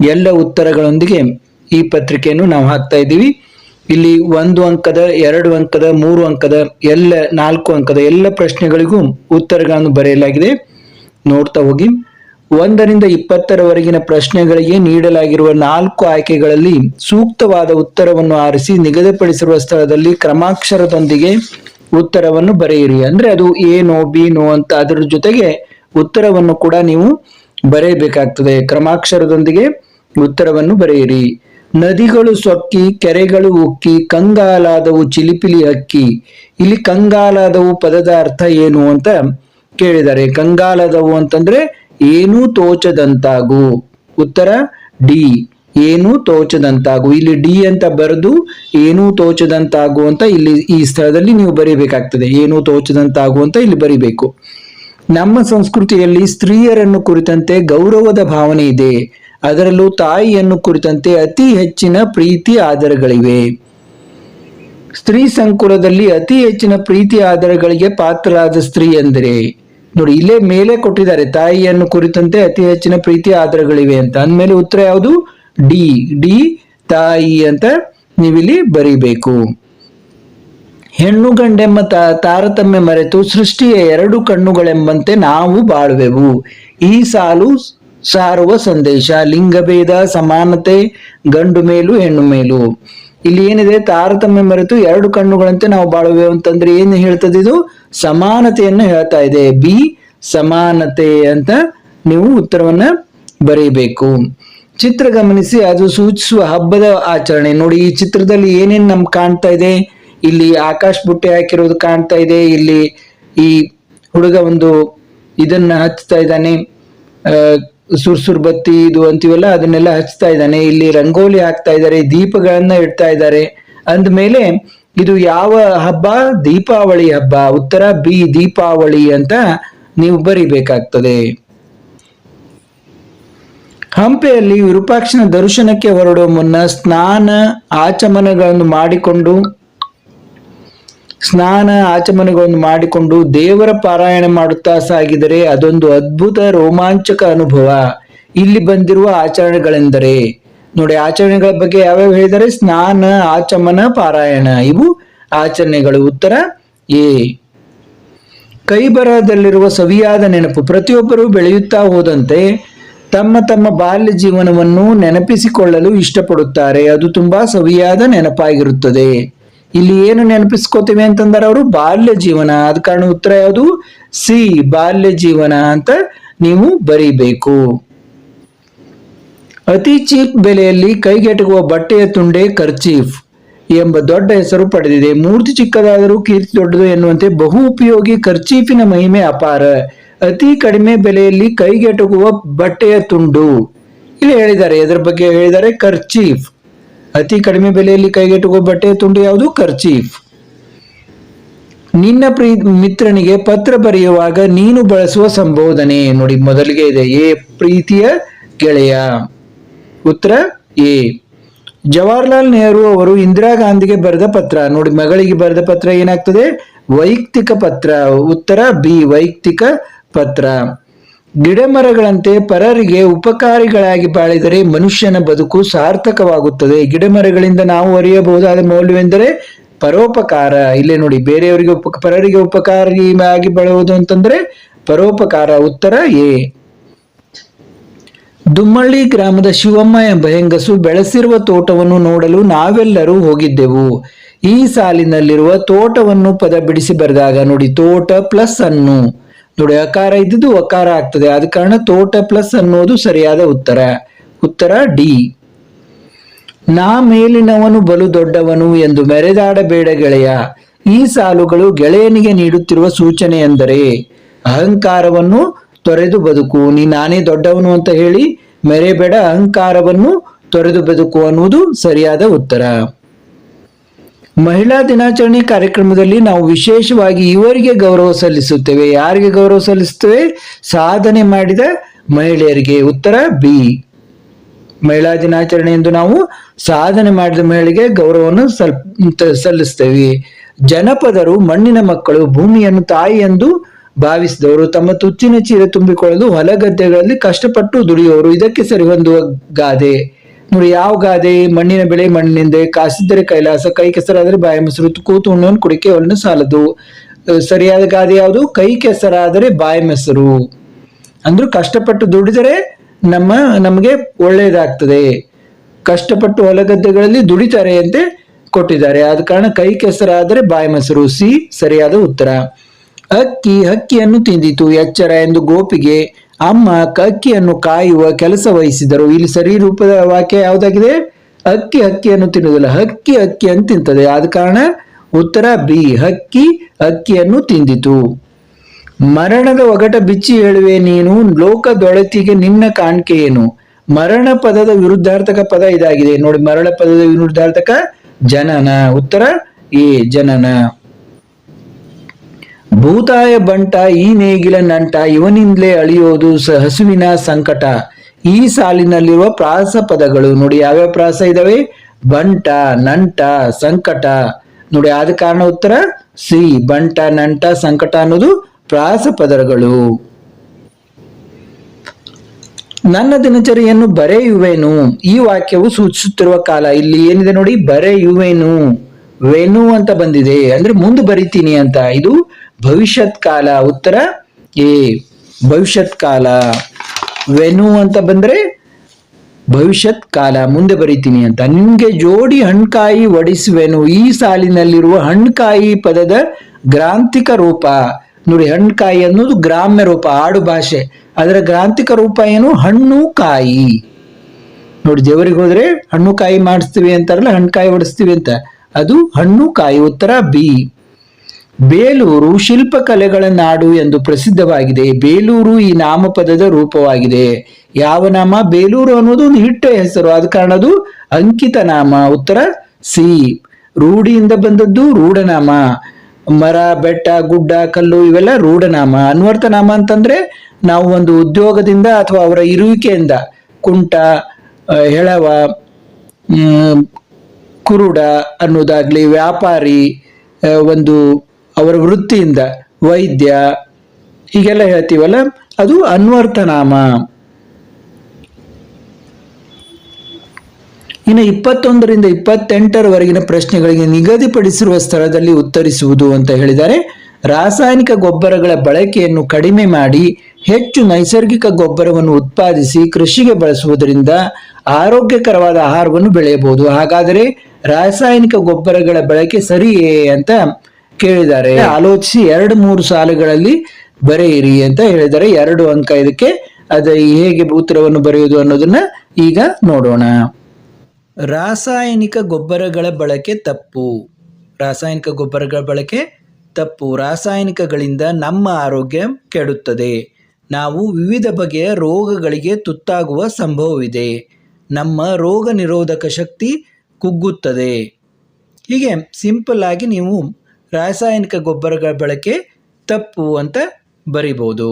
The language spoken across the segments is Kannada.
ಎಲ್ಲ ಉತ್ತರಗಳೊಂದಿಗೆ ಈ ಪತ್ರಿಕೆಯನ್ನು ನಾವು ಹಾಕ್ತಾ ಇದ್ದೀವಿ. ಇಲ್ಲಿ ಒಂದು ಅಂಕದ, ಎರಡು ಅಂಕದ, ಮೂರು ಅಂಕದ, ಎಲ್ಲ ನಾಲ್ಕು ಅಂಕದ ಎಲ್ಲ ಪ್ರಶ್ನೆಗಳಿಗೂ ಉತ್ತರಗಳನ್ನು ಬರೆಯಲಾಗಿದೆ. ನೋಡ್ತಾ ಹೋಗಿ. ಒಂದರಿಂದ ಇಪ್ಪತ್ತರವರೆಗಿನ ಪ್ರಶ್ನೆಗಳಿಗೆ ನೀಡಲಾಗಿರುವ ನಾಲ್ಕು ಆಯ್ಕೆಗಳಲ್ಲಿ ಸೂಕ್ತವಾದ ಉತ್ತರವನ್ನು ಆರಿಸಿ ನಿಗದಿಪಡಿಸಿರುವ ಸ್ಥಳದಲ್ಲಿ ಕ್ರಮಾಕ್ಷರದೊಂದಿಗೆ ಉತ್ತರವನ್ನು ಬರೆಯಿರಿ. ಅಂದ್ರೆ ಅದು ಏನೋ ನೋ ಅಂತ ಅದರ ಜೊತೆಗೆ ಉತ್ತರವನ್ನು ಕೂಡ ನೀವು ಬರೆಯಬೇಕಾಗ್ತದೆ. ಕ್ರಮಾಕ್ಷರದೊಂದಿಗೆ ಉತ್ತರವನ್ನು ಬರೆಯಿರಿ. ನದಿಗಳು ಸೊಕ್ಕಿ, ಕೆರೆಗಳು ಉಕ್ಕಿ, ಕಂಗಾಲಾದವು ಚಿಲಿಪಿಲಿ ಹಕ್ಕಿ ಇಲ್ಲಿ ಕಂಗಾಲಾದವು ಪದದ ಅರ್ಥ ಏನು ಅಂತ ಕೇಳಿದ್ದಾರೆ ಕಂಗಾಲದವು ಅಂತಂದ್ರೆ ಏನೂ ತೋಚದಂತಾಗು. ಉತ್ತರ, ಡಿ, ಏನೂ ತೋಚದಂತಾಗು. ಇಲ್ಲಿ ಡಿ ಅಂತ ಬರೆದು ಏನೂ ತೋಚದಂತಾಗು ಅಂತ ಇಲ್ಲಿ ಈ ಸ್ಥಳದಲ್ಲಿ ನೀವು ಬರೀಬೇಕಾಗ್ತದೆ. ಏನೂ ತೋಚದಂತಾಗು ಅಂತ ಇಲ್ಲಿ ಬರಿಬೇಕು. ನಮ್ಮ ಸಂಸ್ಕೃತಿಯಲ್ಲಿ ಸ್ತ್ರೀಯರನ್ನು ಕುರಿತಂತೆ ಗೌರವದ ಭಾವನೆ ಇದೆ. ಅದರಲ್ಲೂ ತಾಯಿಯನ್ನು ಕುರಿತಂತೆ ಅತಿ ಹೆಚ್ಚಿನ ಪ್ರೀತಿ ಆದರಗಳಿವೆ ಸ್ತ್ರೀ ಸಂಕುಲದಲ್ಲಿ ಅತಿ ಹೆಚ್ಚಿನ ಪ್ರೀತಿ ಆದರಗಳಿಗೆ ಪಾತ್ರರಾದ ಸ್ತ್ರೀ ಎಂದರೆ, ನೋಡಿ ಇಲ್ಲೇ ಮೇಲೆ ಕೊಟ್ಟಿದ್ದಾರೆ, ತಾಯಿಯನ್ನು ಕುರಿತಂತೆ ಅತಿ ಹೆಚ್ಚಿನ ಪ್ರೀತಿ ಆದರಗಳಿವೆ ಅಂತ. ಅಂದಮೇಲೆ ಉತ್ತರ ಯಾವುದು? ಡಿ. ಡಿ. ತಾಯಿ ಅಂತ ನೀವಿಲ್ಲಿ ಬರೀಬೇಕು. ಹೆಣ್ಣು ಗಂಡೆಂಬ ತಾರತಮ್ಯ ಮರೆತು ಸೃಷ್ಟಿಯ ಎರಡು ಕಣ್ಣುಗಳೆಂಬಂತೆ ನಾವು ಬಾಳುವೆವು. ಈ ಸಾಲು ಸಾರುವ ಸಂದೇಶ ಲಿಂಗಭೇದ ಸಮಾನತೆ, ಗಂಡು ಮೇಲು, ಹೆಣ್ಣು ಮೇಲು. ಇಲ್ಲಿ ಏನಿದೆ? ತಾರತಮ್ಯ ಮರೆತು ಎರಡು ಕಣ್ಣುಗಳಂತೆ ನಾವು ಬಾಳುವೆವು ಅಂತಂದ್ರೆ ಏನು ಹೇಳ್ತದೆ ಇದು? ಸಮಾನತೆಯನ್ನು ಹೇಳ್ತಾ ಇದೆ. ಬಿ, ಸಮಾನತೆ ಅಂತ ನೀವು ಉತ್ತರವನ್ನ ಬರೀಬೇಕು. ಚಿತ್ರ ಗಮನಿಸಿ, ಅದು ಸೂಚಿಸುವ ಹಬ್ಬದ ಆಚರಣೆ. ನೋಡಿ, ಈ ಚಿತ್ರದಲ್ಲಿ ಏನೇನು ನಮ್ಗೆ ಕಾಣ್ತಾ ಇದೆ? ಇಲ್ಲಿ ಆಕಾಶ್ ಬುಟ್ಟಿ ಹಾಕಿರೋದು ಕಾಣ್ತಾ ಇದೆ. ಇಲ್ಲಿ ಈ ಹುಡುಗ ಒಂದು ಇದನ್ನ ಹಚ್ತಾ ಇದ್ದಾನೆ. ಸುರ್ಸುರ್ ಬತ್ತಿ ಇದು ಅಂತೀವಲ್ಲ, ಅದನ್ನೆಲ್ಲ ಹಚ್ತಾ ಇದ್ದಾನೆ. ಇಲ್ಲಿ ರಂಗೋಲಿ ಹಾಕ್ತಾ ಇದ್ದಾರೆ, ದೀಪಗಳನ್ನ ಇಡ್ತಾ ಇದ್ದಾರೆ. ಅಂದ್ಮೇಲೆ ಇದು ಯಾವ ಹಬ್ಬ? ದೀಪಾವಳಿ ಹಬ್ಬ. ಉತ್ತರ ಬಿ, ದೀಪಾವಳಿ ಅಂತ ನೀವು ಬರಿಬೇಕಾಗ್ತದೆ. ಹಂಪೆಯಲ್ಲಿ ವಿರೂಪಾಕ್ಷನ ದರ್ಶನಕ್ಕೆ ಹೊರಡುವ ಮುನ್ನ ಸ್ನಾನ ಆಚಮನಗಳನ್ನು ಮಾಡಿಕೊಂಡು ಸ್ನಾನ ಆಚಮನಗಳನ್ನು ಮಾಡಿಕೊಂಡು ದೇವರ ಪಾರಾಯಣ ಮಾಡುತ್ತಾ ಸಾಗಿದರೆ ಅದೊಂದು ಅದ್ಭುತ ರೋಮಾಂಚಕ ಅನುಭವ. ಇಲ್ಲಿ ಬಂದಿರುವ ಆಚರಣೆಗಳೆಂದರೆ, ನೋಡಿ ಆಚರಣೆಗಳ ಬಗ್ಗೆ ಯಾವ್ಯಾವ ಹೇಳಿದರೆ, ಸ್ನಾನ, ಆಚಮನ, ಪಾರಾಯಣ. ಇವು ಆಚರಣೆಗಳು. ಉತ್ತರ ಎ. ಕೈಬರದಲ್ಲಿರುವ ಸವಿಯಾದ ನೆನಪು. ಪ್ರತಿಯೊಬ್ಬರೂ ಬೆಳೆಯುತ್ತಾ ಹೋದಂತೆ ತಮ್ಮ ತಮ್ಮ ಬಾಲ್ಯ ಜೀವನವನ್ನು ನೆನಪಿಸಿಕೊಳ್ಳಲು ಇಷ್ಟಪಡುತ್ತಾರೆ. ಅದು ತುಂಬಾ ಸವಿಯಾದ ನೆನಪಾಗಿರುತ್ತದೆ. ಇಲ್ಲಿ ಏನು ನೆನಪಿಸ್ಕೋತೀವಿ ಅಂತಂದ್ರೆ ಅವರು ಬಾಲ್ಯ ಜೀವನ. ಆದ ಕಾರಣ ಉತ್ತರ ಯಾವುದು? ಸಿ, ಬಾಲ್ಯ ಜೀವನ ಅಂತ ನೀವು ಬರೀಬೇಕು. ಅತಿ ಚೀಪ್ ಬೆಲೆಯಲ್ಲಿ ಕೈಗೆಟುಕುವ ಬಟ್ಟೆಯ ತುಂಡೆ, ಕರ್ಚೀಫ್ ಎಂಬ ದೊಡ್ಡ ಹೆಸರು ಪಡೆದಿದೆ. ಮೂರ್ತಿ ಚಿಕ್ಕದಾದರೂ ಕೀರ್ತಿ ದೊಡ್ಡದು ಎನ್ನುವಂತೆ ಬಹು ಉಪಯೋಗಿ ಕರ್ಚೀಫಿನ ಮಹಿಮೆ ಅಪಾರ. ಅತಿ ಕಡಿಮೆ ಬೆಲೆಯಲ್ಲಿ ಕೈಗೆಟುಕುವ ಬಟ್ಟೆಯ ತುಂಡು. ಇಲ್ಲಿ ಹೇಳಿದ್ದಾರೆ. ಇದರ ಬಗ್ಗೆ ಹೇಳಿದ್ದಾರೆ ಕರ್ಚೀಫ್. ಅತಿ ಕಡಿಮೆ ಬೆಲೆಯಲ್ಲಿ ಕೈಗೆಟುಕುವ ಬಟ್ಟೆ ತುಂಡು ಯಾವುದು? ಖರ್ಚೀಫ್ ನಿನ್ನ ಪ್ರೀ, ಮಿತ್ರನಿಗೆ ಪತ್ರ ಬರೆಯುವಾಗ ನೀನು ಬಳಸುವ ಸಂಬೋಧನೆ. ನೋಡಿ, ಮೊದಲಿಗೆ ಇದೆ ಎ, ಪ್ರೀತಿಯ ಗೆಳೆಯ. ಉತ್ತರ ಎ, ಜವಾಹರ್ಲಾಲ್ ನೆಹರು ಅವರು ಇಂದಿರಾ ಗಾಂಧಿಗೆ ಬರೆದ ಪತ್ರ. ನೋಡಿ, ಮಗಳಿಗೆ ಬರೆದ ಪತ್ರ ಏನಾಗ್ತದೆ? ವೈಯಕ್ತಿಕ ಪತ್ರ. ಉತ್ತರ ಬಿ, ವೈಯಕ್ತಿಕ ಪತ್ರ. ಗಿಡಮರಗಳಂತೆ ಪರರಿಗೆ ಉಪಕಾರಿಗಳಾಗಿ ಬಾಳಿದರೆ ಮನುಷ್ಯನ ಬದುಕು ಸಾರ್ಥಕವಾಗುತ್ತದೆ. ಗಿಡಮರಗಳಿಂದ ನಾವು ಅರಿಯಬಹುದಾದ ಮೌಲ್ಯವೆಂದರೆ ಪರೋಪಕಾರ. ಇಲ್ಲೇ ನೋಡಿ, ಬೇರೆಯವರಿಗೆ ಉಪ, ಪರರಿಗೆ ಉಪಕಾರಿಯಾಗಿ ಬಾಳುವುದು ಅಂತಂದ್ರೆ ಪರೋಪಕಾರ. ಉತ್ತರ ಎ. ದುಮ್ಮಳ್ಳಿ ಗ್ರಾಮದ ಶಿವಮ್ಮ ಎಂಬ ಹೆಂಗಸು ಬೆಳೆಸಿರುವ ತೋಟವನ್ನು ನೋಡಲು ನಾವೆಲ್ಲರೂ ಹೋಗಿದ್ದೆವು. ಈ ಸಾಲಿನಲ್ಲಿರುವ ತೋಟವನ್ನು ಪದ ಬಿಡಿಸಿ ಬರೆದಾಗ ನೋಡಿ, ತೋಟ ಪ್ಲಸ್ ಅನ್ನು. ನೋಡಿ, ಅಕಾರ ಇದ್ದದ್ದು ಅಕಾರ ಆಗ್ತದೆ. ಆದ ಕಾರಣ ತೋಟ ಪ್ಲಸ್ ಅನ್ನೋದು ಸರಿಯಾದ ಉತ್ತರ. ಉತ್ತರ ಡಿ. ನಾ ಮೇಲಿನವನು ಬಲು ದೊಡ್ಡವನು ಎಂದು ಮೆರೆದಾಡಬೇಡ ಗೆಳೆಯ. ಈ ಸಾಲುಗಳು ಗೆಳೆಯನಿಗೆ ನೀಡುತ್ತಿರುವ ಸೂಚನೆ ಎಂದರೆ, ಅಹಂಕಾರವನ್ನು ತೊರೆದು ಬದುಕು. ನೀ ನಾನೇ ದೊಡ್ಡವನು ಅಂತ ಹೇಳಿ ಮೆರೆಬೇಡ ಅಹಂಕಾರವನ್ನು ತೊರೆದು ಬದುಕು ಅನ್ನುವುದು ಸರಿಯಾದ ಉತ್ತರ. ಮಹಿಳಾ ದಿನಾಚರಣೆ ಕಾರ್ಯಕ್ರಮದಲ್ಲಿ ನಾವು ವಿಶೇಷವಾಗಿ ಇವರಿಗೆ ಗೌರವ ಸಲ್ಲಿಸುತ್ತೇವೆ. ಯಾರಿಗೆ ಗೌರವ ಸಲ್ಲಿಸುತ್ತೇವೆ? ಸಾಧನೆ ಮಾಡಿದ ಮಹಿಳೆಯರಿಗೆ. ಉತ್ತರ ಬಿ. ಮಹಿಳಾ ದಿನಾಚರಣೆ ಎಂದು ನಾವು ಸಾಧನೆ ಮಾಡಿದ ಮಹಿಳೆಗೆ ಗೌರವವನ್ನು ಸಲ್ ಸಲ್ಲಿಸ್ತೇವೆ ಜನಪದರು ಮಣ್ಣಿನ ಮಕ್ಕಳು ಭೂಮಿಯನ್ನು ತಾಯಿ ಎಂದು ಭಾವಿಸಿದವರು. ತಮ್ಮ ತುಚ್ಚಿನ ಚೀಲ ತುಂಬಿಕೊಳ್ಳಲು ಹೊಲ ಗದ್ದೆಗಳಲ್ಲಿ ಕಷ್ಟಪಟ್ಟು ದುಡಿಯುವರು ಇದಕ್ಕೆ ಸರಿ ಹೊಂದುವ ಗಾದೆ. ನೋಡಿ, ಯಾವ ಗಾದೆ, ಮಣ್ಣಿನ ಬೆಳೆ, ಮಣ್ಣಿನಿಂದ ಕಾಸಿದ್ದರೆ ಕೈಲಾಸ, ಕೈ ಕೆಸರಾದರೆ ಬಾಯಿ ಮೊಸರು, ಕೂತು ಉಣ್ಣೋನ್ ಕುಡಿಕೆ ಅವನ್ನು ಸಾಲದು. ಸರಿಯಾದ ಗಾದೆ ಯಾವುದು? ಕೈ ಕೆಸರಾದರೆ ಬಾಯಿ ಮೊಸರು. ಅಂದ್ರೂ ಕಷ್ಟಪಟ್ಟು ದುಡಿದರೆ ನಮ್ಮ, ನಮಗೆ ಒಳ್ಳೆಯದಾಗ್ತದೆ ಕಷ್ಟಪಟ್ಟು ಹೊಲ ಗದ್ದೆಗಳಲ್ಲಿ ದುಡಿತಾರೆ ಅಂತ ಕೊಟ್ಟಿದ್ದಾರೆ. ಆದ ಕಾರಣ ಕೈ ಕೆಸರಾದರೆ ಬಾಯಿ ಮೊಸರು. ಸಿ, ಸರಿಯಾದ ಉತ್ತರ. ಅಕ್ಕಿ ಹಕ್ಕಿಯನ್ನು ತಿಂದಿತು. ಎಚ್ಚರ ಎಂದು ಗೋಪಿಗೆ ಅಮ್ಮ ಅಕ್ಕಿಯನ್ನು ಕಾಯುವ ಕೆಲಸ ವಹಿಸಿದರು. ಇಲ್ಲಿ ಸರಿ ರೂಪದ ವಾಕ್ಯ ಯಾವುದಾಗಿದೆ? ಅಕ್ಕಿ ಅಕ್ಕಿಯನ್ನು ತಿನ್ನುವುದಿಲ್ಲ. ಹಕ್ಕಿ ಅಕ್ಕಿಯನ್ನು ತಿಂತದೆ. ಆದ ಕಾರಣ ಉತ್ತರ ಬಿ ಹಕ್ಕಿ ಅಕ್ಕಿಯನ್ನು ತಿಂದಿತು. ಮರಣದ ಒಗಟ ಬಿಚ್ಚಿ ಹೇಳುವೆ ನೀನು ಲೋಕದೊಳತಿಗೆ ನಿನ್ನ ಕಾಣಿಕೆ ಏನು? ಮರಣ ಪದದ ವಿರುದ್ಧಾರ್ಥಕ ಪದ ಇದಾಗಿದೆ. ನೋಡಿ, ಮರಣ ಪದದ ವಿರುದ್ಧಾರ್ಥಕ ಜನನ. ಉತ್ತರ ಎ, ಜನನ. ಭೂತಾಯ ಬಂಟ, ಈ ನೇಗಿಲ ನಂಟ, ಇವನಿಂದಲೇ ಅಳಿಯೋದು ಹಸುವಿನ ಸಂಕಟ. ಈ ಸಾಲಿನಲ್ಲಿರುವ ಪ್ರಾಸ ಪದಗಳು ನೋಡಿ ಯಾವ್ಯಾವ ಪ್ರಾಸ ಇದಾವೆ? ಬಂಟ, ನಂಟ, ಸಂಕಟ. ನೋಡಿ ಆದ ಕಾರಣ ಉತ್ತರ ಸಿ, ಬಂಟ, ನಂಟ, ಸಂಕಟ ಅನ್ನೋದು ಪ್ರಾಸ ಪದಗಳು ನನ್ನ ದಿನಚರಿಯನ್ನು ಬರೆಯುವೆನು. ಈ ವಾಕ್ಯವು ಸೂಚಿಸುತ್ತಿರುವ ಕಾಲ ಇಲ್ಲಿ ಏನಿದೆ ನೋಡಿ? ಬರೆಯುವೆನು. ವೆನು ಅಂತ ಬಂದಿದೆ. ಅಂದ್ರೆ ಮುಂದೆ ಬರಿತೀನಿ ಅಂತ. ಇದು ಭವಿಷ್ಯತ್ ಕಾಲ ಉತ್ತರ ಎ, ಭವಿಷ್ಯತ್ ಕಾಲ. ವೆನು ಅಂತ ಬಂದ್ರೆ ಭವಿಷ್ಯತ್ ಕಾಲ, ಮುಂದೆ ಬರೀತೀನಿ ಅಂತ. ನಿಮ್ಗೆ ಜೋಡಿ ಹಣ್ಕಾಯಿ ಒಡಿಸುವೆನು. ಈ ಸಾಲಿನಲ್ಲಿರುವ ಹಣ್ಕಾಯಿ ಪದದ ಗ್ರಾಂಥಿಕ ರೂಪ. ನೋಡಿ, ಹಣ್ಕಾಯಿ ಅನ್ನೋದು ಗ್ರಾಮ್ಯ ರೂಪ, ಆಡು ಭಾಷೆ. ಅದರ ಗ್ರಾಂಥಿಕ ರೂಪ ಏನು? ಹಣ್ಣು ಕಾಯಿ ನೋಡಿ, ದೇವರಿಗೆ ಹೋದ್ರೆ ಹಣ್ಣು ಕಾಯಿ ಮಾಡಿಸ್ತೀವಿ ಅಂತಾರಲ್ಲ, ಹಣ್ಕಾಯಿ ಒಡಿಸ್ತೀವಿ ಅಂತ. ಅದು ಹಣ್ಣು ಕಾಯಿ ಉತ್ತರ ಬಿ. ಬೇಲೂರು ಶಿಲ್ಪಕಲೆಗಳ ನಾಡು ಎಂದು ಪ್ರಸಿದ್ಧವಾಗಿದೆ. ಬೇಲೂರು ಈ ನಾಮಪದದ ರೂಪವಾಗಿದೆ. ಯಾವ ನಾಮ? ಬೇಲೂರು ಅನ್ನೋದು ಒಂದು ಹಿಟ್ಟ ಹೆಸರು. ಆದ ಕಾರಣ ಅದು ಅಂಕಿತ ನಾಮ. ಉತ್ತರ ಸಿ. ರೂಢಿಯಿಂದ ಬಂದದ್ದು ರೂಢನಾಮ. ಮರ, ಬೆಟ್ಟ, ಗುಡ್ಡ, ಕಲ್ಲು ಇವೆಲ್ಲ ರೂಢನಾಮ. ಅನ್ವರ್ಥ ನಾಮ ಅಂತಂದ್ರೆ ನಾವು ಒಂದು ಉದ್ಯೋಗದಿಂದ ಅಥವಾ ಅವರ ಇರುವಿಕೆಯಿಂದ ಕುಂಟ ಹೆಳವ ಕುರುಡ ಅನ್ನೋದಾಗ್ಲಿ ವ್ಯಾಪಾರಿ ಒಂದು ಅವರ ವೃತ್ತಿಯಿಂದ ವೈದ್ಯ, ಹೀಗೆಲ್ಲ ಹೇಳ್ತೀವಲ್ಲ, ಅದು ಅನ್ವರ್ಥನಾಮ ಇನ್ನು ಇಪ್ಪತ್ತೊಂದರಿಂದ ಇಪ್ಪತ್ತೆಂಟರವರೆಗಿನ ಪ್ರಶ್ನೆಗಳಿಗೆ ನಿಗದಿಪಡಿಸಿರುವ ಸ್ಥಳದಲ್ಲಿ ಉತ್ತರಿಸುವುದು ಅಂತ ಹೇಳಿದ್ದಾರೆ. ರಾಸಾಯನಿಕ ಗೊಬ್ಬರಗಳ ಬಳಕೆಯನ್ನು ಕಡಿಮೆ ಮಾಡಿ, ಹೆಚ್ಚು ನೈಸರ್ಗಿಕ ಗೊಬ್ಬರವನ್ನು ಉತ್ಪಾದಿಸಿ ಕೃಷಿಗೆ ಬಳಸುವುದರಿಂದ ಆರೋಗ್ಯಕರವಾದ ಆಹಾರವನ್ನು ಬೆಳೆಯಬಹುದು. ಹಾಗಾದರೆ ರಾಸಾಯನಿಕ ಗೊಬ್ಬರಗಳ ಬಳಕೆ ಸರಿಯೇ ಅಂತ ಕೇಳಿದ್ದಾರೆ. ಆಲೋಚಿಸಿ ಎರಡು ಮೂರು ಸಾಲುಗಳಲ್ಲಿ ಬರೆಯಿರಿ ಅಂತ ಹೇಳಿದ್ದಾರೆ. ಎರಡು ಅಂಕ ಇದಕ್ಕೆ. ಅದ ಹೇಗೆ ಉತ್ತರವನ್ನು ಬರೆಯುವುದು ಅನ್ನೋದನ್ನ ಈಗ ನೋಡೋಣ. ರಾಸಾಯನಿಕ ಗೊಬ್ಬರಗಳ ಬಳಕೆ ತಪ್ಪು. ರಾಸಾಯನಿಕ ಗೊಬ್ಬರಗಳ ಬಳಕೆ ತಪ್ಪು. ರಾಸಾಯನಿಕಗಳಿಂದ ನಮ್ಮ ಆರೋಗ್ಯ ಕೆಡುತ್ತದೆ. ನಾವು ವಿವಿಧ ಬಗೆಯ ರೋಗಗಳಿಗೆ ತುತ್ತಾಗುವ ಸಂಭವವಿದೆ. ನಮ್ಮ ರೋಗ ನಿರೋಧಕ ಶಕ್ತಿ ಕುಗ್ಗುತ್ತದೆ. ಹೀಗೆ ಸಿಂಪಲ್ ಆಗಿ ನೀವು ರಾಸಾಯನಿಕ ಗೊಬ್ಬರಗಳ ಬಳಕೆ ತಪ್ಪು ಅಂತ ಬರಿಬೋದು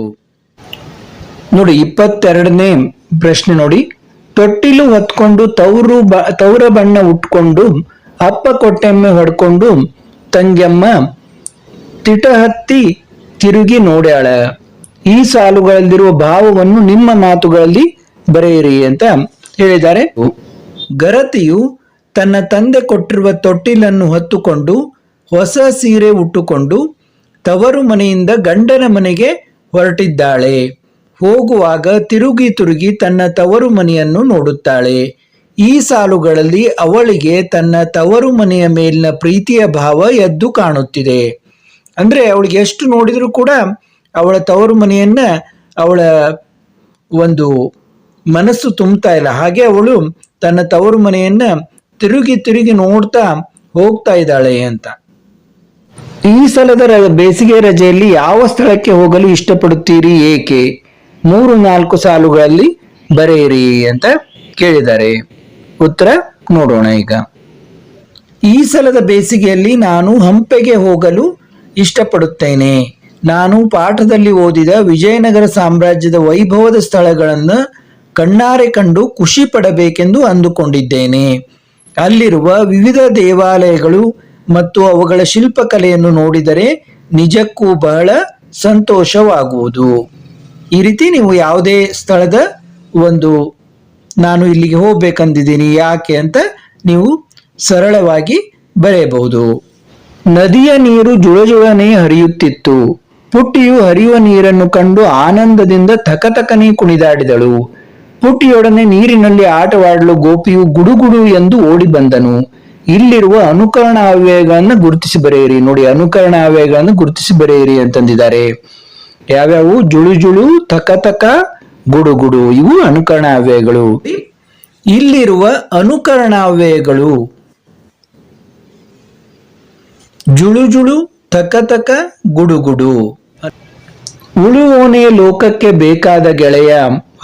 ನೋಡಿ, ಇಪ್ಪತ್ತೆರಡನೇ ಪ್ರಶ್ನೆ ನೋಡಿ. ತೊಟ್ಟಿಲು ಹೊತ್ಕೊಂಡು ತವರು ಬ ತವರ ಬಣ್ಣ ಉಟ್ಕೊಂಡು ಅಪ್ಪ ಕೊಟ್ಟೆಮ್ಮೆ ಹೊಡ್ಕೊಂಡು ತಂಗ್ಯಮ್ಮ ತಿಟ ಹತ್ತಿ ತಿರುಗಿ ನೋಡ್ಯಾಳ. ಈ ಸಾಲುಗಳಲ್ಲಿರುವ ಭಾವವನ್ನು ನಿಮ್ಮ ಮಾತುಗಳಲ್ಲಿ ಬರೆಯಿರಿ ಅಂತ ಹೇಳಿದ್ದಾರೆ. ಗರತಿಯು ತನ್ನ ತಂದೆ ಕೊಟ್ಟಿರುವ ತೊಟ್ಟಿಲನ್ನು ಹೊತ್ತುಕೊಂಡು ಹೊಸ ಸೀರೆ ಉಟ್ಟುಕೊಂಡು ತವರು ಮನೆಯಿಂದ ಗಂಡನ ಮನೆಗೆ ಹೊರಟಿದ್ದಾಳೆ. ಹೋಗುವಾಗ ತಿರುಗಿ ತಿರುಗಿ ತನ್ನ ತವರು ಮನೆಯನ್ನು ನೋಡುತ್ತಾಳೆ. ಈ ಸಾಲುಗಳಲ್ಲಿ ಅವಳಿಗೆ ತನ್ನ ತವರು ಮನೆಯ ಮೇಲಿನ ಪ್ರೀತಿಯ ಭಾವ ಎದ್ದು ಕಾಣುತ್ತಿದೆ. ಅಂದ್ರೆ ಅವಳಿಗೆ ಎಷ್ಟು ನೋಡಿದರೂ ಕೂಡ ಅವಳ ತವರು ಮನೆಯನ್ನ ಅವಳ ಒಂದು ಮನಸ್ಸು ತುಂಬ್ತಾ ಇಲ್ಲ. ಹಾಗೆ ಅವಳು ತನ್ನ ತವರು ಮನೆಯನ್ನ ತಿರುಗಿ ತಿರುಗಿ ನೋಡ್ತಾ ಹೋಗ್ತಾ ಇದ್ದಾಳೆ ಅಂತ. ಈ ಸಲದ ಬೇಸಿಗೆ ರಜೆಯಲ್ಲಿ ಯಾವ ಸ್ಥಳಕ್ಕೆ ಹೋಗಲು ಇಷ್ಟಪಡುತ್ತೀರಿ ಏಕೆ? ಮೂರು, ನಾಲ್ಕು ಸಾಲುಗಳಲ್ಲಿ ಬರೆಯಿರಿ ಅಂತ ಕೇಳಿದ್ದಾರೆ. ಉತ್ತರ ನೋಡೋಣ ಈಗ. ಈ ಸಲದ ಬೇಸಿಗೆಯಲ್ಲಿ ನಾನು ಹಂಪೆಗೆ ಹೋಗಲು ಇಷ್ಟಪಡುತ್ತೇನೆ. ನಾನು ಪಾಠದಲ್ಲಿ ಓದಿದ ವಿಜಯನಗರ ಸಾಮ್ರಾಜ್ಯದ ವೈಭವದ ಸ್ಥಳಗಳನ್ನು ಕಣ್ಣಾರೆ ಕಂಡು ಖುಷಿ ಪಡಬೇಕೆಂದು ಅಂದುಕೊಂಡಿದ್ದೇನೆ. ಅಲ್ಲಿರುವ ವಿವಿಧ ದೇವಾಲಯಗಳು ಮತ್ತು ಅವುಗಳ ಶಿಲ್ಪಕಲೆಯನ್ನು ನೋಡಿದರೆ ನಿಜಕ್ಕೂ ಬಹಳ ಸಂತೋಷವಾಗುವುದು. ಈ ರೀತಿ ನೀವು ಯಾವುದೇ ಸ್ಥಳದ ಒಂದು ನಾನು ಇಲ್ಲಿಗೆ ಹೋಗ್ಬೇಕಂದಿದ್ದೀನಿ ಯಾಕೆ ಅಂತ ನೀವು ಸರಳವಾಗಿ ಬರೆಯಬಹುದು. ನದಿಯ ನೀರು ಜುಳಜುಳನೆ ಹರಿಯುತ್ತಿತ್ತು. ಪುಟ್ಟಿಯು ಹರಿಯುವ ನೀರನ್ನು ಕಂಡು ಆನಂದದಿಂದ ಥಕಥಕನೆ ಕುಣಿದಾಡಿದಳು. ಪುಟ್ಟಿಯೊಡನೆ ನೀರಿನಲ್ಲಿ ಆಟವಾಡಲು ಗೋಪಿಯು ಗುಡುಗುಡು ಎಂದು ಓಡಿ ಬಂದನು. ಇಲ್ಲಿರುವ ಅನುಕರಣ ಅವ್ಯಯಗಳನ್ನು ಗುರುತಿಸಿ ಬರೆಯಿರಿ. ನೋಡಿ, ಅನುಕರಣ ಅವ್ಯಯಗಳನ್ನು ಗುರುತಿಸಿ ಬರೆಯಿರಿ ಅಂತಂದಿದ್ದಾರೆ. ಯಾವ್ಯಾವು? ಜುಳು ಜುಳು, ತಕ ತಕ ಗುಡುಗುಡು ಇವು ಅನುಕರಣ ಅನುಕರಣಾವ್ಯಯಗಳು ಇಲ್ಲಿರುವ ಅನುಕರಣಾವ್ಯಯಗಳು ಜುಳು ಜುಳು, ತಕ ತಕ ಗುಡುಗುಡು ಉಳುವೋನೆ ಲೋಕಕ್ಕೆ ಬೇಕಾದ ಗೆಳೆಯ,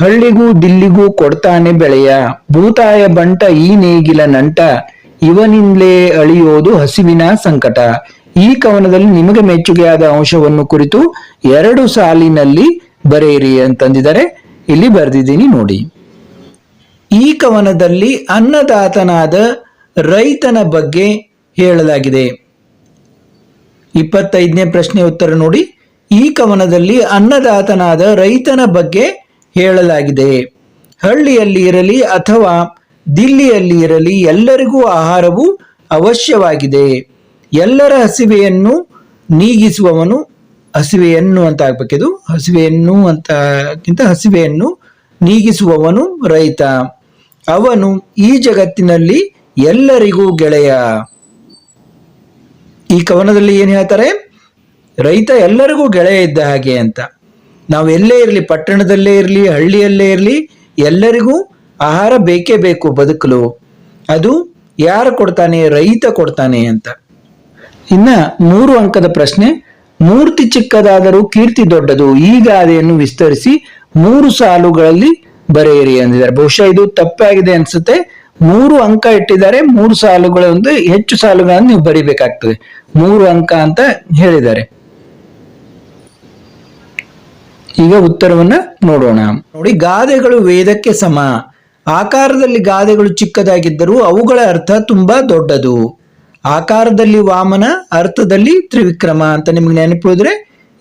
ಹಳ್ಳಿಗೂ ದಿಲ್ಲಿಗೂ ಕೊಡ್ತಾನೆ ಬೆಳೆಯ. ಭೂತಾಯ ಬಂಟ ಈ ನೇಗಿಲ ನಂಟ ಇವನಿಂದಲೇ ಅಳಿಯೋದು ಹಸಿವಿನ ಸಂಕಟ. ಈ ಕವನದಲ್ಲಿ ನಿಮಗೆ ಮೆಚ್ಚುಗೆಯಾದ ಅಂಶವನ್ನು ಕುರಿತು ಎರಡು ಸಾಲಿನಲ್ಲಿ ಬರೆಯಿರಿ ಅಂತಂದಿದ್ದಾರೆ ಇಲ್ಲಿ ಬರೆದಿದ್ದೀನಿ ನೋಡಿ. ಈ ಕವನದಲ್ಲಿ ಅನ್ನದಾತನಾದ ರೈತನ ಬಗ್ಗೆ ಹೇಳಲಾಗಿದೆ. ಇಪ್ಪತ್ತೈದನೇ ಪ್ರಶ್ನೆ ಉತ್ತರ ನೋಡಿ. ಈ ಕವನದಲ್ಲಿ ಅನ್ನದಾತನಾದ ರೈತನ ಬಗ್ಗೆ ಹೇಳಲಾಗಿದೆ. ಹಳ್ಳಿಯಲ್ಲಿ ಇರಲಿ ಅಥವಾ ದಿಲ್ಲಿಯಲ್ಲಿ ಇರಲಿ ಎಲ್ಲರಿಗೂ ಆಹಾರವು ಅವಶ್ಯವಾಗಿದೆ. ಎಲ್ಲರ ಹಸಿವೆಯನ್ನು ನೀಗಿಸುವವನು ಹಸಿವೆಯನ್ನು ಅಂತ ಆಗ್ಬೇಕಿದು ಹಸಿವೆಯನ್ನು ಅಂತಕ್ಕಿಂತ ಹಸಿವೆಯನ್ನು ನೀಗಿಸುವವನು ರೈತ. ಅವನು ಈ ಜಗತ್ತಿನಲ್ಲಿ ಎಲ್ಲರಿಗೂ ಗೆಳೆಯ. ಈ ಕವನದಲ್ಲಿ ಏನು ಹೇಳ್ತಾರೆ? ರೈತ ಎಲ್ಲರಿಗೂ ಗೆಳೆಯ ಇದ್ದ ಹಾಗೆ ಅಂತ. ನಾವು ಎಲ್ಲೇ ಇರಲಿ, ಪಟ್ಟಣದಲ್ಲೇ ಇರಲಿ, ಹಳ್ಳಿಯಲ್ಲೇ ಇರಲಿ, ಎಲ್ಲರಿಗೂ ಆಹಾರ ಬೇಕೇ ಬೇಕು ಬದುಕಲು. ಅದು ಯಾರು ಕೊಡ್ತಾನೆ? ರೈತ ಕೊಡ್ತಾನೆ ಅಂತ. ಇನ್ನ ಮೂರು ಅಂಕದ ಪ್ರಶ್ನೆ, ಮೂರ್ತಿ ಚಿಕ್ಕದಾದರೂ ಕೀರ್ತಿ ದೊಡ್ಡದು ಈ ಗಾದೆಯನ್ನು ವಿಸ್ತರಿಸಿ ಮೂರು ಸಾಲುಗಳಲ್ಲಿ ಬರೆಯಿರಿ ಅಂದಿದ್ದಾರೆ. ಬಹುಶಃ ಇದು ತಪ್ಪಾಗಿದೆ ಅನ್ಸುತ್ತೆ. ಮೂರು ಅಂಕ ಇಟ್ಟಿದ್ದಾರೆ, ಮೂರು ಸಾಲುಗಳೊಂದು ಹೆಚ್ಚು ಸಾಲುಗಳನ್ನು ನೀವು ಬರಿಬೇಕಾಗ್ತದೆ. ಮೂರು ಅಂಕ ಅಂತ ಹೇಳಿದ್ದಾರೆ. ಈಗ ಉತ್ತರವನ್ನ ನೋಡೋಣ. ನೋಡಿ, ಗಾದೆಗಳು ವೇದಕ್ಕೆ ಸಮ. ಆಕಾರದಲ್ಲಿ ಗಾದೆಗಳು ಚಿಕ್ಕದಾಗಿದ್ದರೂ ಅವುಗಳ ಅರ್ಥ ತುಂಬಾ ದೊಡ್ಡದು. ಆಕಾರದಲ್ಲಿ ವಾಮನ, ಅರ್ಥದಲ್ಲಿ ತ್ರಿವಿಕ್ರಮ ಅಂತ ನಿಮಗೆ ನೆನಪಿದ್ರೆ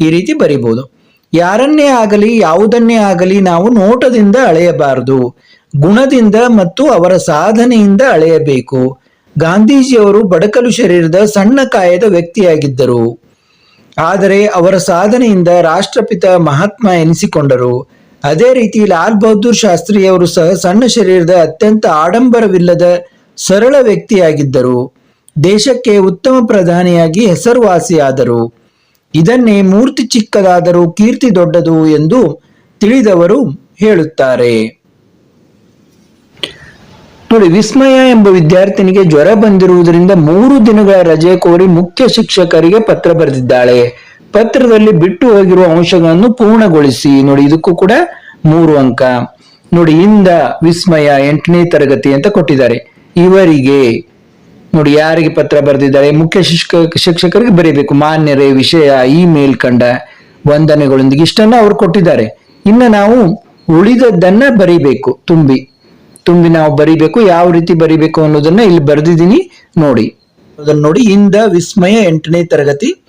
ಈ ರೀತಿ ಬರಿಬಹುದು ಯಾರನ್ನೇ ಆಗಲಿ, ಯಾವುದನ್ನೇ ಆಗಲಿ ನಾವು ನೋಟದಿಂದ ಅಳೆಯಬಾರದು. ಗುಣದಿಂದ ಮತ್ತು ಅವರ ಸಾಧನೆಯಿಂದ ಅಳೆಯಬೇಕು. ಗಾಂಧೀಜಿಯವರು ಬಡಕಲು ಶರೀರದ ಸಣ್ಣ ಕಾಯದ ವ್ಯಕ್ತಿಯಾಗಿದ್ದರು. ಆದರೆ ಅವರ ಸಾಧನೆಯಿಂದ ರಾಷ್ಟ್ರಪಿತ ಮಹಾತ್ಮ ಎನಿಸಿಕೊಂಡರು. ಅದೇ ರೀತಿ ಲಾಲ್ ಬಹದ್ದೂರ್ ಶಾಸ್ತ್ರಿಯವರು ಸಹ ಸಣ್ಣ ಶರೀರದ ಅತ್ಯಂತ ಆಡಂಬರವಿಲ್ಲದ ಸರಳ ವ್ಯಕ್ತಿಯಾಗಿದ್ದರು. ದೇಶಕ್ಕೆ ಉತ್ತಮ ಪ್ರಧಾನಿಯಾಗಿ ಹೆಸರುವಾಸಿಯಾದರು. ಇದನ್ನೇ ಮೂರ್ತಿ ಚಿಕ್ಕದಾದರೂ ಕೀರ್ತಿ ದೊಡ್ಡದು ಎಂದು ತಿಳಿದವರು ಹೇಳುತ್ತಾರೆ. ನೋಡಿ, ವಿಸ್ಮಯ ಎಂಬ ವಿದ್ಯಾರ್ಥಿನಿಗೆ ಜ್ವರ ಬಂದಿರುವುದರಿಂದ ಮೂರು ದಿನಗಳ ರಜೆ ಕೋರಿ ಮುಖ್ಯ ಶಿಕ್ಷಕರಿಗೆ ಪತ್ರ ಬರೆದಿದ್ದಾಳೆ. ಪತ್ರದಲ್ಲಿ ಬಿಟ್ಟು ಹೋಗಿರುವ ಅಂಶಗಳನ್ನು ಪೂರ್ಣಗೊಳಿಸಿ. ನೋಡಿ, ಇದಕ್ಕೂ ಕೂಡ ಮೂರು ಅಂಕ. ನೋಡಿ, ಇಂದ ವಿಸ್ಮಯ ಎಂಟನೇ ತರಗತಿ ಅಂತ ಕೊಟ್ಟಿದ್ದಾರೆ. ಇವರಿಗೆ, ನೋಡಿ, ಯಾರಿಗೆ ಪತ್ರ ಬರೆದಿದ್ದಾರೆ? ಮುಖ್ಯ ಶಿಕ್ಷಕ, ಶಿಕ್ಷಕರಿಗೆ ಬರೀಬೇಕು. ಮಾನ್ಯರೇ, ವಿಷಯ ಈ ಮೇಲ್ಕಂಡ ವಂದನೆಗಳೊಂದಿಗೆ ಇಷ್ಟನ್ನ ಅವ್ರು ಕೊಟ್ಟಿದ್ದಾರೆ. ಇನ್ನು ನಾವು ಉಳಿದದ್ದನ್ನ ಬರೀಬೇಕು, ತುಂಬಿ. ತುಂಬಿ ನಾವು ಬರಿಬೇಕು, ಯಾವ ರೀತಿ ಬರಿಬೇಕು ಅನ್ನೋದನ್ನ ಇಲ್ಲಿ ಬರೆದಿದ್ದೀನಿ ನೋಡಿ. ಅದನ್ನ ನೋಡಿ, ಇಂದ ವಿಸ್ಮಯ ಎಂಟನೇ ತರಗತಿ.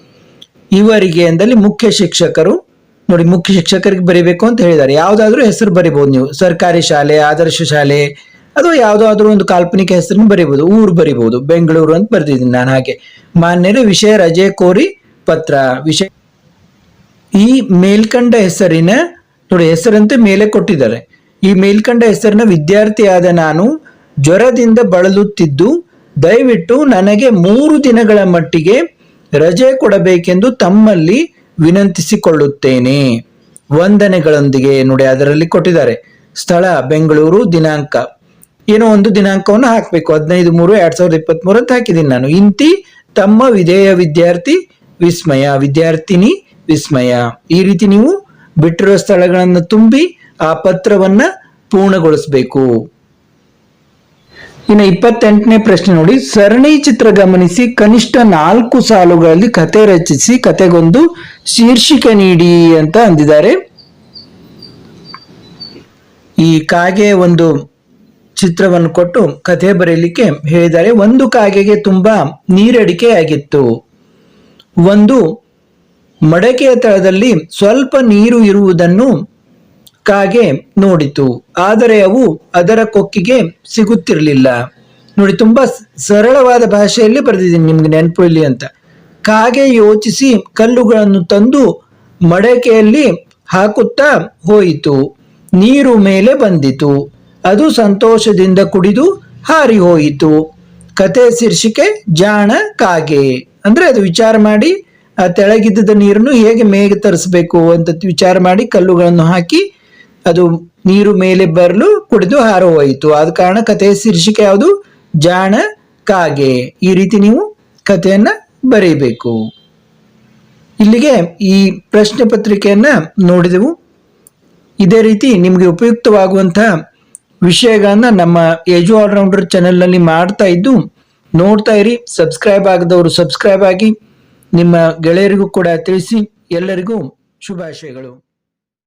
ಇವರಿಗೆ ಅಂದಲ್ಲಿ ಮುಖ್ಯ ಶಿಕ್ಷಕರು, ನೋಡಿ ಮುಖ್ಯ ಶಿಕ್ಷಕರಿಗೆ ಬರೀಬೇಕು ಅಂತ ಹೇಳಿದ್ದಾರೆ. ಯಾವುದಾದ್ರೂ ಹೆಸರು ಬರಿಬಹುದು ನೀವು. ಸರ್ಕಾರಿ ಶಾಲೆ, ಆದರ್ಶ ಶಾಲೆ, ಅಥವಾ ಯಾವುದಾದ್ರೂ ಒಂದು ಕಾಲ್ಪನಿಕ ಹೆಸರನ್ನು ಬರಿಬಹುದು. ಊರು ಬರಿಬಹುದು. ಬೆಂಗಳೂರು ಅಂತ ಬರೆದಿದ್ದೀನಿ ನಾನು ಹಾಗೆ. ಮಾನ್ಯರ, ವಿಷಯ ರಜೆ ಕೋರಿ ಪತ್ರ, ವಿಷಯ ಈ ಮೇಲ್ಕಂಡ ಹೆಸರಿನ, ನೋಡಿ ಹೆಸರಂತೆ ಮೇಲೆ ಕೊಟ್ಟಿದ್ದಾರೆ. ಈ ಮೇಲ್ಕಂಡ ಹೆಸರಿನ ವಿದ್ಯಾರ್ಥಿಯಾದ ನಾನು ಜ್ವರದಿಂದ ಬಳಲುತ್ತಿದ್ದು, ದಯವಿಟ್ಟು ನನಗೆ ಮೂರು ದಿನಗಳ ಮಟ್ಟಿಗೆ ರಜೆ ಕೊಡಬೇಕೆಂದು ತಮ್ಮಲ್ಲಿ ವಿನಂತಿಸಿಕೊಳ್ಳುತ್ತೇನೆ. ವಂದನೆಗಳೊಂದಿಗೆ ನೋಡಿ ಅದರಲ್ಲಿ ಕೊಟ್ಟಿದ್ದಾರೆ. ಸ್ಥಳ ಬೆಂಗಳೂರು ದಿನಾಂಕ. ಏನೋ ಒಂದು ದಿನಾಂಕವನ್ನು ಹಾಕಬೇಕು. ಹದಿನೈದು ಮೂರು, ಎರಡ್ ಸಾವಿರದ ಇಪ್ಪತ್ತ್ ಮೂರು ಅಂತ ಹಾಕಿದ್ದೀನಿ ನಾನು. ಇಂತಿ ತಮ್ಮ ವಿಧೇಯ ವಿದ್ಯಾರ್ಥಿ ವಿಸ್ಮಯ. ವಿದ್ಯಾರ್ಥಿನಿ ವಿಸ್ಮಯ. ಈ ರೀತಿ ನೀವು ಬಿಟ್ಟಿರುವ ಸ್ಥಳಗಳನ್ನು ತುಂಬಿ ಆ ಪತ್ರವನ್ನ ಪೂರ್ಣಗೊಳಿಸಬೇಕು. ಇನ್ನು ಇಪ್ಪತ್ತೆಂಟನೇ ಪ್ರಶ್ನೆ ನೋಡಿ. ಸರಣಿ ಚಿತ್ರ ಗಮನಿಸಿ, ಕನಿಷ್ಠ ನಾಲ್ಕು ಸಾಲುಗಳಲ್ಲಿ ಕತೆ ರಚಿಸಿ, ಕತೆಗೊಂದು ಶೀರ್ಷಿಕೆ ನೀಡಿ ಅಂತ ಅಂದಿದ್ದಾರೆ. ಈ ಕಾಗೆ ಒಂದು ಚಿತ್ರವನ್ನು ಕೊಟ್ಟು ಕಥೆ ಬರೆಯಲಿಕ್ಕೆ ಹೇಳಿದ್ದಾರೆ. ಒಂದು ಕಾಗೆಗೆ ತುಂಬಾ ನೀರಡಿಕೆ ಆಗಿತ್ತು ಒಂದು ಮಡಕೆಯ ತಳದಲ್ಲಿ ಸ್ವಲ್ಪ ನೀರು ಇರುವುದನ್ನು ಕಾಗೆ ನೋಡಿತು. ಆದರೆ ಅವು ಅದರ ಕೊಕ್ಕಿಗೆ ಸಿಗುತ್ತಿರಲಿಲ್ಲ. ನೋಡಿ, ತುಂಬಾ ಸರಳವಾದ ಭಾಷೆಯಲ್ಲಿ ಬರೆದಿದ್ದೀನಿ ನಿಮ್ಗೆ ನೆನಪು ಇಲ್ಲಿ ಅಂತ. ಕಾಗೆ ಯೋಚಿಸಿ ಕಲ್ಲುಗಳನ್ನು ತಂದು ಮಡಕೆಯಲ್ಲಿ ಹಾಕುತ್ತಾ ಹೋಯಿತು. ನೀರು ಮೇಲೆ ಬಂದಿತು. ಅದು ಸಂತೋಷದಿಂದ ಕುಡಿದು ಹಾರಿ ಹೋಯಿತು. ಕತೆ ಶೀರ್ಷಿಕೆ, ಜಾಣ ಕಾಗೆ. ಅಂದ್ರೆ ಅದು ವಿಚಾರ ಮಾಡಿ, ಆ ತೆಳಗಿದ್ದ ನೀರನ್ನು ಹೇಗೆ ಮೇಗೆ ತರಿಸಬೇಕು ಅಂತ ವಿಚಾರ ಮಾಡಿ ಕಲ್ಲುಗಳನ್ನು ಹಾಕಿ ಅದು ನೀರು ಮೇಲೆ ಬರಲು ಕುಡಿದು ಹಾರು ಹೋಯಿತು. ಆದ ಕಾರಣ ಕಥೆಯ ಶೀರ್ಷಿಕೆ ಯಾವುದು? ಜಾಣ ಕಾಗೆ. ಈ ರೀತಿ ನೀವು ಕಥೆಯನ್ನ ಬರೀಬೇಕು. ಇಲ್ಲಿಗೆ ಈ ಪ್ರಶ್ನೆ ಪತ್ರಿಕೆಯನ್ನ ನೋಡಿದೆವು. ಇದೇ ರೀತಿ ನಿಮಗೆ ಉಪಯುಕ್ತವಾಗುವಂತಹ ವಿಷಯಗಳನ್ನ ನಮ್ಮ ಏಜು ಆಲ್ರೌಂಡರ್ ಚಾನೆಲ್ನಲ್ಲಿ ಮಾಡ್ತಾ ಇದ್ದು, ನೋಡ್ತಾ ಇರಿ, ಸಬ್ಸ್ಕ್ರೈಬ್ ಆಗದವರು ಸಬ್ಸ್ಕ್ರೈಬ್ ಆಗಿ, ನಿಮ್ಮ ಗೆಳೆಯರಿಗೂ ಕೂಡ ತಿಳಿಸಿ, ಎಲ್ಲರಿಗೂ ಶುಭಾಶಯಗಳು.